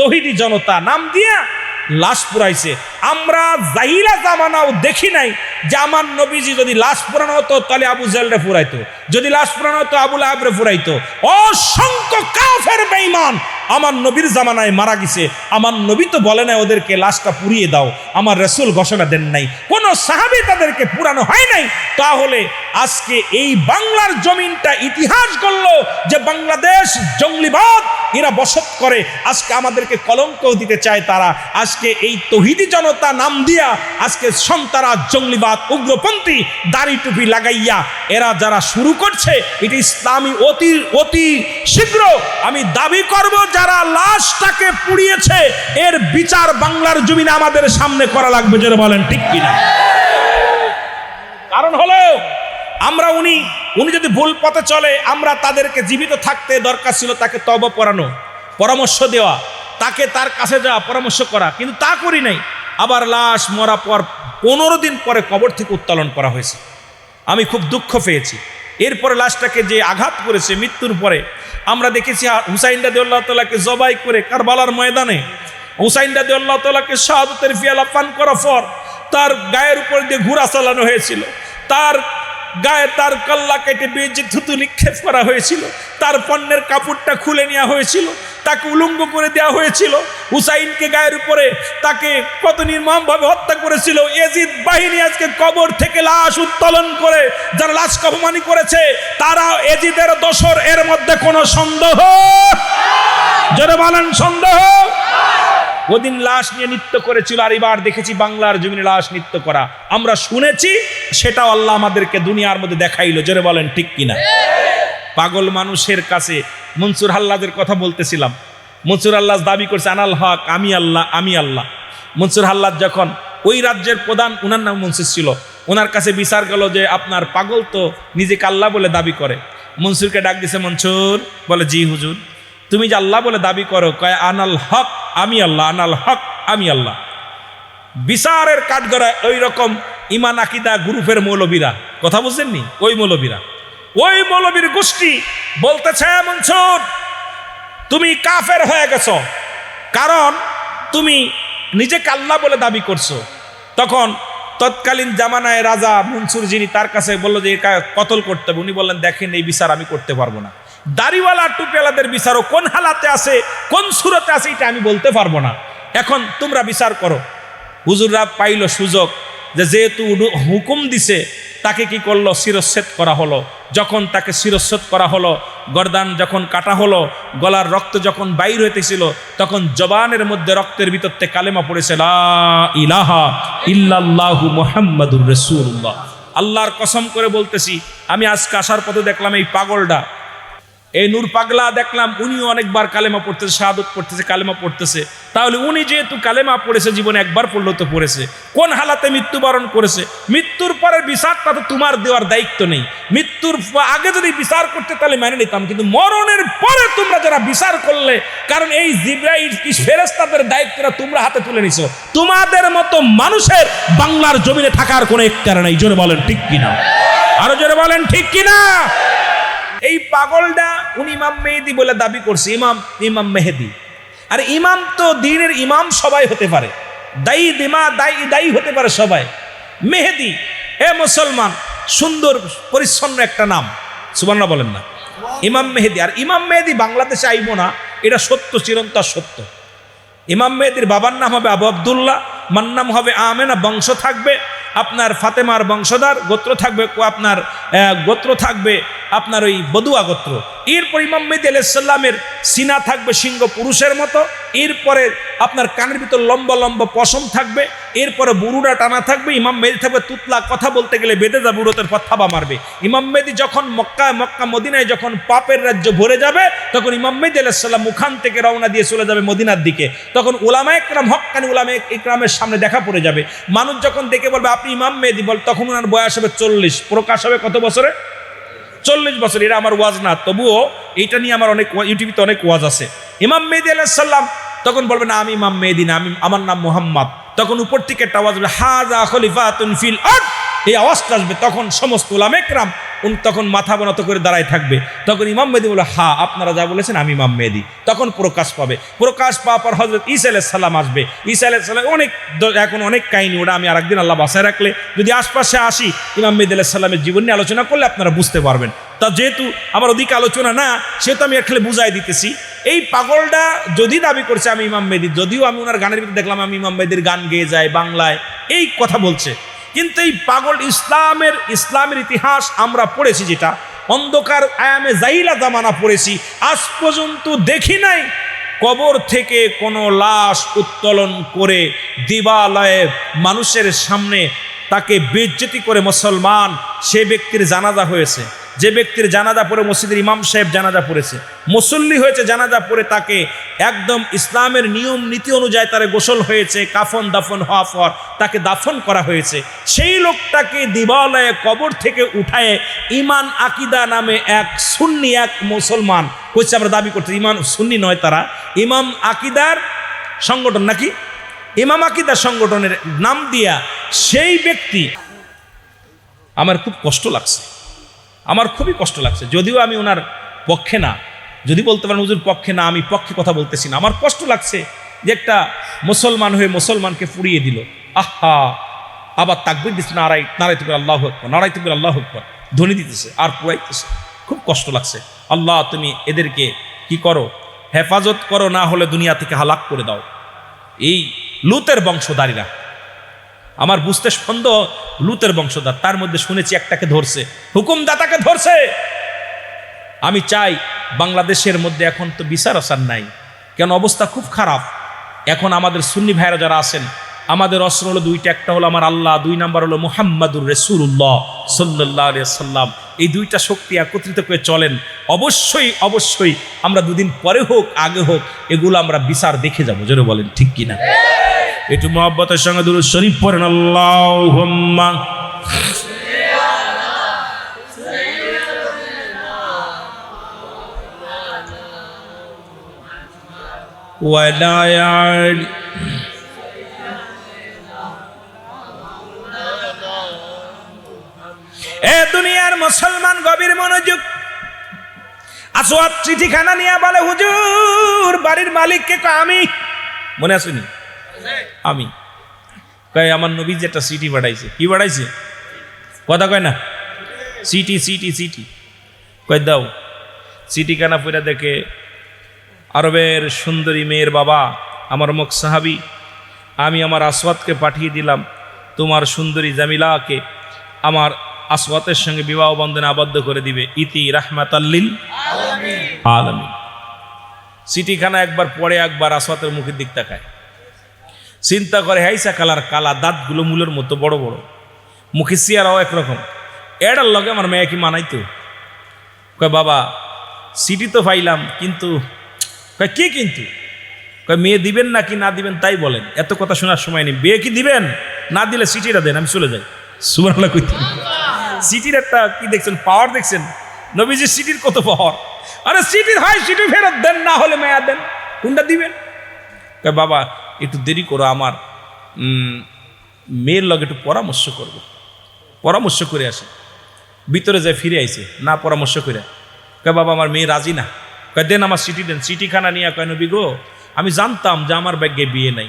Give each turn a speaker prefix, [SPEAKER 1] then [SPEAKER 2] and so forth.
[SPEAKER 1] তহিদি জনতা নাম দিয়া লাশ পুরাইছে। আমরা জাহিলা জামানাও দেখি নাই যে আমার নবীজি যদি লাশ পুরানো হতো, তাহলে আবু জালরে ফুরাইতো যদি লাশ পুরানো হতো আবুল আবরে ফুরাইতো অসংখ্য কাফের বেঈমান আমার নবীর জামানায় মারা গেছে। আমার নবী তো বলে নাই ওদেরকে লাশটা পুড়িয়ে দাও। আমার রসুল ঘোষণা দেন নাই। কোন সাহাবি তাদেরকে পুরানো হয় নাই, তাহলে আজকে এই বাংলার জমিনটা ইতিহাস করল যে বাংলাদেশ জঙ্গলিবাদ, এরা বসত করে। আজকে আমাদেরকে কলঙ্ক দিতে চায় তারা। আজকে এই তহিদি জনতা নাম দিয়া আজকে সন্তারা, জঙ্গলিবাদ, উগ্রপন্থী দাড়ি টুপি লাগাইয়া এরা যারা শুরু করছে, এটি ইসলামী অতি অতি শীঘ্র আমি দাবি করব যারা লাশটাকে পুড়িয়েছে, এর বিচার বাংলার জমিনে আমাদের সামনে করা লাগবে যেটা বলেন, ঠিক কিনা? কারণ হলো, আমরা উনি উনি যদি ভুল পথে চলে, আমরা তাদেরকে জীবিত থাকতে দরকার ছিল তাকে তব পড়ানো, পরামর্শ দেওয়া, তাকে তার কাছে যাওয়া, পরামর্শ করা, কিন্তু তা করি নাই। আবার লাশ মরা পর পনেরো দিন পরে কবর থেকে উত্তোলন করা হয়েছে। আমি খুব দুঃখ পেয়েছি। এরপরে লাশটাকে যে আঘাত করেছে মৃত্যুর পরে, আমরা দেখেছি হুসাইন রাদি আল্লাহ তালাকে জবাই করে কারবালার ময়দানে, হুসাইন রাদি আল্লাহ তালাকে শাহাদতের ফিয়ালা পান করার পর তার গায়ের উপর দিয়ে ঘোড়া চালানো হয়েছিল। তার গায়ে তার কল্লা কেটে বেজে থুতু নিক্ষেপ করা হয়েছিল, তার পণ্যের কাপড়টা খুলে নেওয়া হয়েছিল, তাকে উলঙ্গ করে দেওয়া হয়েছিল। হুসাইনকে গায়ের উপরে তাকে কত নির্মমভাবে হত্যা করেছিল। এজিদ বাহিনী আজকে কবর থেকে লাশ উত্তোলন করে, যারা লাশ কবমানি করেছে, তারা এজিদের দোসর এর মধ্যে কোনো সন্দেহ? যারা বলেন, সন্দেহ? ওদিন লাশ নিয়ে নৃত্য করেছিল আর এবার দেখেছি বাংলার জমিনে লাশ নৃত্য করা। আমরা শুনেছি, সেটাও আল্লাহ আমাদেরকে দুনিয়ার মধ্যে দেখাইলো। জোরে বলেন, ঠিক কিনা? পাগল মানুষের কাছে মনসুর হাল্লাদের কথা বলতেছিলাম। মনসুর আল্লাহ দাবি করছে, আনাল হক, আমি আল্লাহ আমি আল্লাহ। মনসুর হাল্লাদ যখন ওই রাজ্যের প্রধান, উনার নাম মনসুর ছিল। ওনার কাছে বিচার গেল যে আপনার পাগল তো নিজেকে আল্লাহ বলে দাবি করে। মনসুরকে ডাক দিছে, মনসুর, বলে, জি হুজুর, তুমি যে আল্লাহ বলে দাবি করো, কয়, আনাল হক আমি আল্লাহ, আনাল হক, আমি আল্লাহ। বিচারের কাঠগড়ায় ওই রকম ইমান, আকিদা, গ্রুপের মৌলবীরা। কথা বুঝছেননি? ওই মৌলবীরা। ওই মৌলবীর গোষ্ঠী বলতেছে মনসুর তুমি কাফের হয়ে গেছ। কারণ তুমি নিজেকে আল্লাহ বলে দাবি করছ। তখন তৎকালীন জামানায় রাজা মনসুর যিনি তার কাছে বলল যে কতল করতে হবে? উনি বললেন, দেখেন, এই বিচার আমি করতে পারব না। দাড়িওয়ালা টুপিওয়ালাদের বিচারও কোন হালাতে আছে, কোন সুরতে আছে, এটা আমি বলতে পারব না। এখন তোমরা বিচার করো। হুজুররা পাইল সুযোগ যে যেহেতু হুকুম দিছে, তাকে কি করল? শিরচ্ছেদ করা হলো। যখন তাকে শিরচ্ছেদ করা হলো, গরদান যখন কাটা হলো, গলার রক্ত যখন বাইর হইতেছিল, তখন জবানের মধ্যে রক্তের ভিতরতে কালেমা পড়েছে ইলাহা মুহাম্মাদুর রাসূলুল্লাহ। আল্লাহর কসম করে বলতেছি, আমি আজকে আসার পথে দেখলাম এই পাগলটা এই নূর পাগলা দেখলাম উনিও অনেকবার কালেমা পড়তেছে, শাহাদত পড়তেছে, কালেমা পড়তেছে। তাহলে উনি যেহেতু কালেমা পড়েছে, জীবনে একবার পড়ল তো পড়েছে। কোন হালাতে মৃত্যুবরণ করেছে? মৃত্যুর পরে বিচারটা তো তোমার দেওয়ার দায়িত্ব নেই। মৃত্যুর আগে যদি বিচার করতে, তাহলে মেনে নিতাম। কিন্তু মরণের পরে তোমরা যারা বিচার করলে, কারণ এই জিব্রাইল কি ফেরেস্তাদের দায়িত্বটা তোমরা হাতে তুলে নিছো। তোমাদের মতো মানুষের বাংলার জমিনে থাকার কোনো একটার নেই। জোরে বলেন, ঠিক কিনা? আরও জোরে বলেন, ঠিক কিনা? এই পাগলটা উনি ইমাম মেহেদি বলে দাবি করছে, ইমাম ইমাম মেহেদি। আর ইমাম তো দিনের ইমাম সবাই হতে পারে। দায়ী দিমা, দায়ী দায়ী হতে পারে সবাই। মেহেদি, হে মুসলমান, সুন্দর, পরিচ্ছন্ন একটা নাম। সুবর্ণা বলেন না। ইমাম মেহেদি, আর ইমাম মেহেদি বাংলাদেশে আইব না, এটা সত্য চিরন্তর সত্য। ইমাম মেহেদির বাবার নাম হবে আবু আবদুল্লাহ, মার নাম হবে আমেনা, বংশ থাকবে আপনার ফাতেমার বংশধর, গোত্র থাকবে, আপনার গোত্র থাকবে আপনার ওই বদুয়া গোত্র। এরপর ইমাম মেহেদি আলাইসাল্লামের সিনা থাকবে সিংহ পুরুষের মতো, এরপরে আপনার কানের ভিতর লম্বা লম্বা পশম থাকবে, এরপরে বুড়ুরা টানা থাকবে, ইমাম মেহেদি থাকবে তুতলা। কথা বলতে গেলে বেঁধে যাবে বুড়োতের পর থাবা মারবে। ইমাম মেহেদি যখন মক্কা মক্কা মদিনায় যখন পাপের রাজ্য ভরে যাবে, তখন ইমাম মেহেদি আলাইসাল্লাম মুখান থেকে রওনা দিয়ে চলে যাবে মদিনার দিকে। তখন উলামা একরাম হক্কানি উলামা ইকরামের সামনে দেখা পড়ে যাবে। মানুষ যখন দেখে বলবে, আপনি ইমাম মেহেদি, বল, তখন ওনার বয়স হবে চল্লিশ। প্রকাশ হবে কত বছরে? চল্লিশ বছর এটা আমার ওয়াজ না, তবুও এটা নিয়ে আমার অনেক ইউটিউবে অনেক ওয়াজ আছে। ইমাম মেহেদি আলাইসাল্লাম তখন বলবে, না, আমি ইমাম মেহেদি না, আমি আমার নাম মোহাম্মদ। তখন উপর থেকে একটা আওয়াজ হবে হাজা খলিফা ফিল এই আওয়াজটা আসবে তখন সমস্ত উলাম একরাম উনি তখন মাথা বনত করে দাঁড়ায় থাকবে। তখন ইমাম মেদি বলে, হা, আপনারা যা বলেছেন আমি ইমাম মেদি। তখন প্রকাশ পাবে। প্রকাশ পাওয়ার পর হজরত ইসা সালাম আসবে। ইসা সালাম অনেক এখন অনেক কাহিনী, ওটা আমি আরেকদিন আল্লাহ বাসায় রাখলে যদি আশপাশে আসি, ইমাম মেদি সাল্লামের জীবন নিয়ে আলোচনা করলে আপনারা বুঝতে পারবেন। তা যেহেতু আমার ওদিকে আলোচনা না, সেহেতু আমি এখানে বুঝাই দিতেছি। এই পাগলটা যদি দাবি করছে আমি ইমাম মেদি, যদিও আমি ওনার গানের ভিতরে দেখলাম আমি ইমাম মেদির গান গেয়ে যাই বাংলায়, এই কথা বলছে। কিন্তু এই পাগল ইসলামের ইসলামের ইতিহাস আমরা পড়েছি যেটা, অন্ধকার আয়ামে জাইলা জামানা পড়েছি, আজ পর্যন্ত দেখি নাই। কবর থেকে কোনো লাশ উত্তোলন করে দিবালয়ে মানুষের সামনে তাকে বেজ্জতি করে মুসলমান সে ব্যক্তির জানাজা হয়েছে। যে ব্যক্তির জানাজা পড়ে মসজিদের ইমাম সাহেব জানাজা পড়েছে, মুসল্লি হয়েছে জানাজা পড়ে তাকে একদম ইসলামের নিয়ম নীতি অনুযায়ী তার গোসল হয়েছে, কাফন দাফন হওয়ার পর তাকে দাফন করা হয়েছে। সেই লোকটাকে দিবালয়ে কবর থেকে উঠায় ইমান আকিদা নামে এক সুন্নি, এক মুসলমান হচ্ছে আমরা দাবি করতে, ইমান সুন্নি নয় তারা, ইমাম আকিদার সংগঠন নাকি? ইমাম আকিদার সংগঠনের নাম দিয়া সেই ব্যক্তি, আমার খুব কষ্ট লাগছে। আমার খুবই কষ্ট লাগছে। যদিও আমি ওনার পক্ষে না, যদি বলতে পারেন হুজুর পক্ষে না, আমি পক্ষে কথা বলতেছি না। আমার কষ্ট লাগছে যে একটা মুসলমান হয়ে মুসলমানকে পুড়িয়ে দিল। আহা! আবার তাকবির দিচ্ছে নারাই নারাই তুকুর আল্লাহ হকবর নারাই তুকুর আল্লাহ হকবর ধ্বনি দিতেছে, আর পুরাইতেছে খুব কষ্ট লাগছে। আল্লাহ, তুমি এদেরকে কি করো? হেফাজত করো, না হলে দুনিয়া থেকে হালাক করে দাও। এই লুতের বংশধারীরা আমার বুঝতে সন্দেহ লুতের বংশধর, তার মধ্যে শুনেছি একটাকে ধরছে। হুকুমদাতাকে ধরছে! আমি চাই বাংলাদেশের মধ্যে এখন তো বিচার আসার নাই। কেন অবস্থা খুব খারাপ। এখন আমাদের সুন্নি ভাইরা যারা আছেন, আমাদের অস্ত্র হলো দুইটা, একটা হলো আমার আল্লাহ, দুই নাম্বার হলো মুহাম্মাদুর রসুল্লাহ সাল্লাহ সাল্লাম এই দুইটা শক্তি একত্রিত করে চলেন। অবশ্যই অবশ্যই আমরা দুদিন পরে হোক, আগে হোক, এগুলো আমরা বিচার দেখে যাব। জোরে বলেন, ঠিক কিনা? একটু মহব্বতের সঙ্গে দুরুদ শরীফ পড়েন আল্লাহ ولا يعلم এ দুনিয়ার মুসলমান গভীর মনোযোগ আসোয়াত চিঠিখানা নিয়ে বলে হুজুর বাড়ির মালিককে কয় আমি মনে আসেনি আমি। কয়, আমার নবী যে একটা সিটি বাড়াইছে কি বাড়াইছে কথা কয় না? সিটি সিটি সিটি কয়, দাও। সিটি কানা পইরা দেখে, আরবের সুন্দরী মেয়ের বাবা, আমার মুখ সাহাবি, আমি আমার আসওয়াতকে পাঠিয়ে দিলাম, তোমার সুন্দরী জামিলাকে আমার আসওয়াতের সঙ্গে বিবাহ বন্ধনে আবদ্ধ করে দিবে। ইতি রাহমাতাল্লিল আলামিন। সিটিখানা একবার পরে একবার আসওয়াতের মুখের দিক তাকায়। চিন্তা করে হাইসা কালার কালা দাঁতগুলো মূলের মতো বড় বড়। মুখে সিয়ারাও একরকম। এটার লগে আমার মেয়ে কি মানাইতো? কয়, বাবা, সিটি তো পাইলাম, কিন্তু কয়, কি কিন্তু? কয়, মেয়ে দিবেন না কি না দিবেন তাই বলেন। এত কথা শোনার সময় নেই। বিয়ে কি দিবেন? না দিলে সিটিটা দেন, আমি চলে যাই। সুবর্ণা কইতে সিটির একটা কি দেখছেন? পাওয়ার দেখছেন? নবীজি সিটির কত পাওয়ার? আরে সিটির হয়, সিটি ফেরত দেন, না হলে মেয়া দেন। কোনটা দিবেন? কয়, বাবা, একটু দেরি করো, আমার মেয়ের লগে একটু পরামর্শ করব। পরামর্শ করে আসে। ভিতরে যায় ফিরে আইছে, না, পরামর্শ করে। কে বাবা, আমার মেয়ে রাজি না। কয়, দেন আমার সিটি দেন। সিটিখানা নিয়ে কয়, নবী গো, আমি জানতাম যে আমার ব্যাগে বিয়ে নাই।